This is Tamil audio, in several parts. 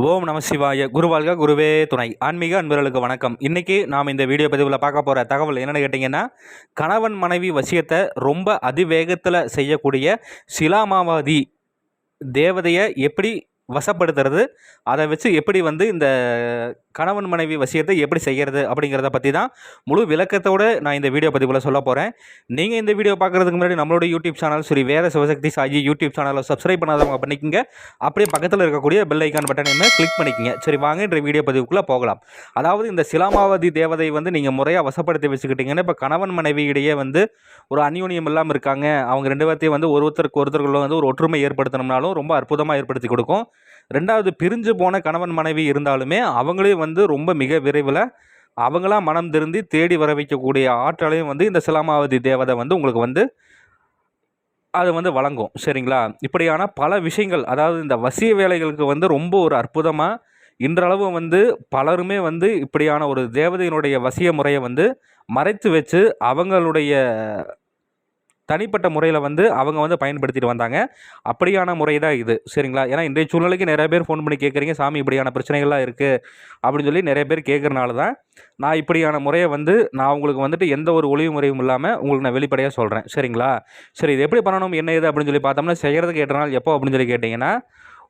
ஓம் நம சிவாய. குருவாழ்க குருவே துணை. ஆன்மீக அன்பர்களுக்கு வணக்கம். இன்றைக்கி நாம் இந்த வீடியோ பதிவில் பார்க்க போகிற தகவல் என்னென்னு கேட்டிங்கன்னா கணவன் மனைவி வசியத்தை ரொம்ப அதிவேகத்தில் செய்யக்கூடிய சிலாமாவாதி தேவதையை எப்படி வசப்படுத்துறது. அதை வச்சு எப்படி வந்து இந்த கணவன் மனைவி வசியத்தை எப்படி செய்கிறது அப்படிங்கிறத பற்றி தான் முழு விளக்கத்தோடு நான் இந்த வீடியோ பதிவில் சொல்ல போகிறேன் நீங்கள் இந்த வீடியோ பார்க்குறதுக்கு முன்னாடி நம்மளோட YouTube channel Sri Veda Sivasakthi Saji YouTube சேனலை சப்ஸ்கிரைப் பண்ணாதவங்க பண்ணிக்கங்க. அப்படியே பக்கத்தில் இருக்கக்கூடிய பெல் ஐக்கான் பட்டனையுமே கிளிக் பண்ணிக்கங்க. சரி வாங்க இன்றைய வீடியோ பதிவுக்குள்ளே போகலாம். அதாவது இந்த சிலாமாவதி தேவதை வந்து நீங்கள் முறையாக வசப்படுத்தி வச்சுக்கிட்டிங்கன்னா இப்போ கணவன் மனைவி இடையே வந்து ஒரு அந்யோன்யம் இல்லாமல் இருக்காங்க. அவங்க ரெண்டு பேர்த்தையும் வந்து ஒருத்தருக்கு ஒருத்தருக்குள்ள வந்து ஒரு ஒற்றுமை ஏற்படுத்தணும்னாலும் ரொம்ப அற்புதமாக ஏற்படுத்தி கொடுக்கும். ரெண்டாவது பிரிஞ்சு போன கணவன் மனைவி இருந்தாலுமே அவங்களே வந்து ரொம்ப மிக விரைவில் அவங்களாம் மனம் திருந்தி தேடி வர வைக்கக்கூடிய ஆற்றலையும் வந்து இந்த சிலாமாவதி தேவதை வந்து உங்களுக்கு வந்து அது வந்து வழங்கும். சரிங்களா? இப்படியான பல விஷயங்கள் அதாவது இந்த வசிய வேலைகளுக்கு வந்து ரொம்ப ஒரு அற்புதமாக இன்றளவு வந்து பலருமே வந்து இப்படியான ஒரு தேவதையினுடைய வசிய முறையை வந்து மறைத்து வச்சு அவங்களுடைய தனிப்பட்ட முறையில் வந்து அவங்க வந்து பயன்படுத்திட்டு வந்தாங்க. அப்படியான முறை தான் இது. சரிங்களா? ஏன்னா இன்றைய சூழ்நிலைக்கு நிறைய பேர் ஃபோன் பண்ணி கேட்குறீங்க. சாமி இப்படியான பிரச்சனைகள்லாம் இருக்குது அப்படின்னு சொல்லி நிறைய பேர் கேட்குறனால தான் நான் இப்படியான முறையை வந்து நான் உங்களுக்கு வந்துட்டு எந்த ஒரு ஒளிவு முறையும் இல்லாமல் உங்களுக்கு நான் வெளிப்படையாக சொல்கிறேன் சரிங்களா? சரி இது எப்படி பண்ணணும்? என்ன இது அப்படின்னு சொல்லி பார்த்தோம்னா செய்கிறதுக்கு ஏற்ற நாள் எப்போ அப்படின்னு சொல்லி கேட்டிங்கன்னா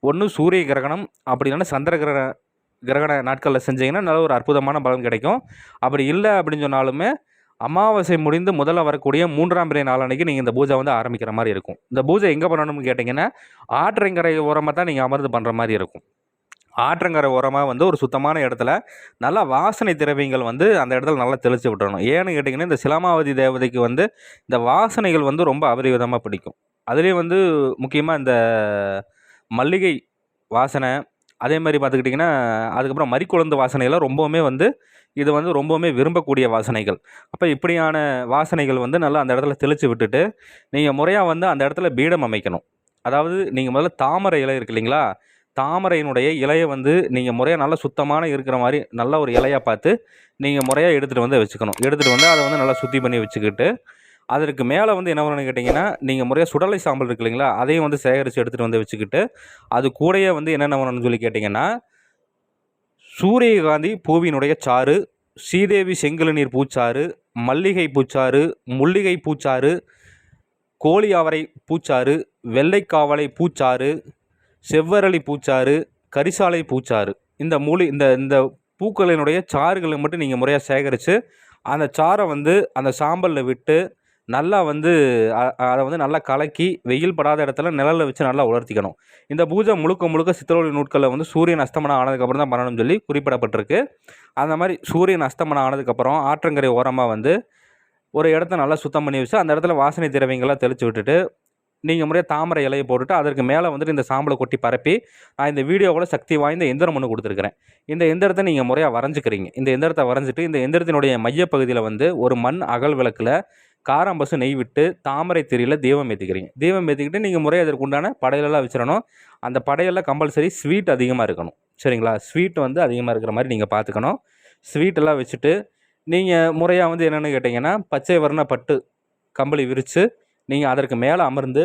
ஒன்று சூரிய கிரகணம் அப்படி இல்லைன்னா சந்திர கிரகண கிரகண நாட்களில் செஞ்சீங்கன்னா நல்ல ஒரு அற்புதமான பலன் கிடைக்கும். அப்படி இல்லை அப்படின்னு சொன்னாலுமே அமாவாசை முடிந்து முதல்ல வரக்கூடிய மூன்றாம் பிறை நாளன்னைக்கு நீங்கள் இந்த பூஜை வந்து ஆரம்பிக்கிற மாதிரி இருக்கும். இந்த பூஜை எங்கே பண்ணணும்னு கேட்டிங்கன்னா ஆற்றங்கரை ஓரமாக தான் நீங்கள் அமர்ந்து பண்ணுற மாதிரி இருக்கும். ஆற்றங்கரை ஓரமாக வந்து ஒரு சுத்தமான இடத்துல நல்லா வாசனை திரவியங்கள் வந்து அந்த இடத்துல நல்லா தெளித்து விட்டுறணும். ஏன்னு கேட்டிங்கன்னா இந்த சிலமாவதி தேவதைக்கு வந்து இந்த வாசனைகள் வந்து ரொம்ப அபரிவிதமாக பிடிக்கும். அதுலேயும் வந்து முக்கியமாக இந்த மல்லிகை வாசனை அதே மாதிரி பார்த்துக்கிட்டிங்கன்னா அதுக்கப்புறம் மறிக்குழந்து வாசனையெல்லாம் ரொம்பவுமே வந்து இது வந்து ரொம்பவுமே விரும்பக்கூடிய வாசனைகள். அப்போ இப்படியான வாசனைகள் வந்து நல்லா அந்த இடத்துல தெளித்து விட்டுட்டு நீங்கள் முறையாக வந்து அந்த இடத்துல பீடம் அமைக்கணும். அதாவது நீங்கள் முதல்ல தாமரை இலை இருக்கு இல்லைங்களா? தாமரையினுடைய இலையை வந்து நீங்கள் முறையாக நல்லா சுத்தமான இருக்கிற மாதிரி நல்ல ஒரு இலையாக பார்த்து நீங்கள் முறையாக எடுத்துகிட்டு வந்து வச்சுக்கணும். எடுத்துகிட்டு வந்து அதை வந்து நல்லா சுத்தி பண்ணி வச்சுக்கிட்டு அதற்கு மேலே வந்து என்ன பண்ணணும்னு கேட்டிங்கன்னா நீங்கள் முறையாக சுடலை சாம்பல் இருக்கு இல்லைங்களா அதையும் வந்து சேகரித்து எடுத்துகிட்டு வந்து வச்சுக்கிட்டு அது கூடயே வந்து என்னென்ன பண்ணணும்னு சொல்லி கேட்டிங்கன்னா சூரியகாந்தி பூவினுடைய சாறு ஸ்ரீதேவி செங்கழுநீர் பூச்சாறு மல்லிகை பூச்சாறு முள்ளிகை பூச்சாறு கோழி அவரை பூச்சாறு வெள்ளைக்காவலை பூச்சாறு செவ்வரளி பூச்சாறு கரிசாலை பூச்சாறு. இந்த மூலி இந்த இந்த பூக்களினுடைய சாறுகளை மட்டும் நீங்கள் முறையாக சேகரித்து அந்த சாறை வந்து அந்த சாம்பலில் விட்டு நல்லா வந்து அதை வந்து நல்லா கலக்கி வெயில் படாத இடத்துல நிழலில் வச்சு நல்லா உலர்த்திக்கணும். இந்த பூஜை முழுக்க முழுக்க சித்திரொளி நூட்களில் வந்து சூரியன் அஸ்தமனம் ஆனதுக்கப்புறம் தான் பண்ணணும்னு சொல்லி குறிப்பிடப்பட்டிருக்கு. அந்த மாதிரி சூரியன் அஸ்தமனம் ஆனதுக்கப்புறம் ஆற்றங்கரை ஓரமாக வந்து ஒரு இடத்த நல்லா சுத்தம் பண்ணி வச்சு அந்த இடத்துல வாசனை திரவியங்கள்லாம் தெளித்து விட்டுட்டு நீங்கள் முறையாக தாமரை இலையை போட்டுட்டு அதற்கு மேலே வந்துட்டு இந்த சாம்பலை கொட்டி பரப்பி நான் இந்த வீடியோவில் சக்தி வாய்ந்த எந்திரம் ஒன்று கொடுத்துருக்குறேன். இந்த எந்திரத்தை நீங்கள் முறையாக வரைஞ்சிக்கிறீங்க. இந்த எந்திரத்தை வரைஞ்சிட்டு இந்த எந்திரத்தினுடைய மையப்பகுதியில் வந்து ஒரு மண் அகல் விளக்கில் காராம்பசு நெய் விட்டு தாமரை திரியில் தீபம் ஏற்றிக்கிறீங்க தீபம் ஏற்றிக்கிட்டு நீங்கள் முறையாக அதற்கு உண்டான படையலெல்லாம் வச்சிடணும். அந்த படையெல்லாம் கம்பல்சரி ஸ்வீட் அதிகமாக இருக்கணும். சரிங்களா? ஸ்வீட் வந்து அதிகமாக இருக்கிற மாதிரி நீங்கள் பார்த்துக்கணும் ஸ்வீட்டெல்லாம் வச்சுட்டு நீங்கள் முறையாக வந்து என்னென்னு கேட்டிங்கன்னா பச்சை வர்ண பட்டு கம்பளி விரித்து நீங்கள் அதற்கு மேலே அமர்ந்து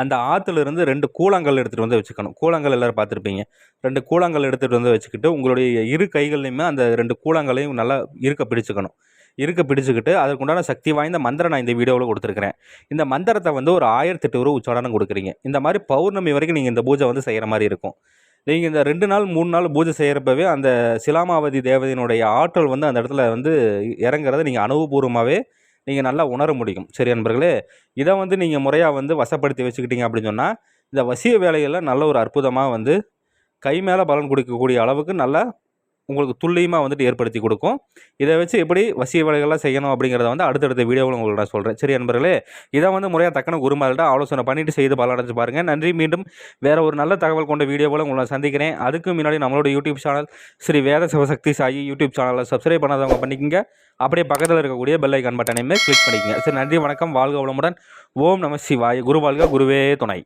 அந்த ஆற்றுலேருந்து ரெண்டு கூழாங்கல் எடுத்துகிட்டு வந்து வச்சுக்கணும். கூழாங்கல் எல்லோரும் பார்த்துருப்பீங்க ரெண்டு கூழாங்கல் எடுத்துகிட்டு வந்து வச்சுக்கிட்டு உங்களுடைய இரு கைகள்லையுமே அந்த ரெண்டு கூழாங்கலையும் நல்லா இருக்க பிடிச்சிக்கணும். இருக்க பிடிச்சிக்கிட்டு அதற்குண்டான சக்தி வாய்ந்த மந்திரம் நான் இந்த வீடியோவில் கொடுத்துருக்கிறேன். இந்த மந்திரத்தை வந்து ஒரு ஆயிரத்தி எட்டு ரூபா உச்சாரணம் கொடுக்குறீங்க. இந்த மாதிரி பௌர்ணமி வரைக்கும் நீங்கள் இந்த பூஜை வந்து செய்கிற மாதிரி இருக்கும். நீங்கள் இந்த ரெண்டு நாள் மூணு நாள் பூஜை செய்கிறப்பவே அந்த சிலாமாவதி தேவதையினுடைய ஆற்றல் வந்து அந்த இடத்துல வந்து இறங்குறத நீங்கள் அனுபவபூர்வமாகவே நீங்கள் நல்லா உணர முடியும். சரி நண்பர்களே இதை வந்து நீங்கள் முறையாக வந்து வசப்படுத்தி வச்சுக்கிட்டீங்க அப்படின்னு சொன்னால் இந்த வசிய வேலைகளில் நல்ல ஒரு அற்புதமாக வந்து கை மேலே பலன் கொடுக்கக்கூடிய அளவுக்கு நல்லா உங்களுக்கு துல்லியமாக வந்துட்டு ஏற்படுத்தி கொடுக்கும். இதை வச்சு எப்படி வசிய வேலைகள்லாம் செய்யணும் அப்படிங்கிறத வந்து அடுத்தடுத்த வீடியோவில் உங்களுக்கு நான் சொல்கிறேன் சரி நண்பர்களே இதை வந்து முறையாக தக்கன குருமார்கிட்ட ஆலோசனை பண்ணிவிட்டு செய்து பலனடைஞ்சு பாருங்கள் நன்றி. மீண்டும் வேறு ஒரு நல்ல தகவல் கொண்ட வீடியோவில் உங்களை சந்திக்கிறேன். அதுக்கு முன்னாடி நம்மளோட YouTube channel Sri Veda Sivasakthi Sai YouTube சேனலை சப்ஸ்கிரைப் பண்ணாதவங்க பண்ணிக்கங்க. அப்படியே பக்கத்தில் இருக்கக்கூடிய பெல் ஐக்கான் பட்டனையுமே கிளிக் பண்ணிக்கங்க. சரி நன்றி வணக்கம். வாழ்க வளமுடன். ஓம் நம சிவாய். குரு வாழ்க குருவே துணை.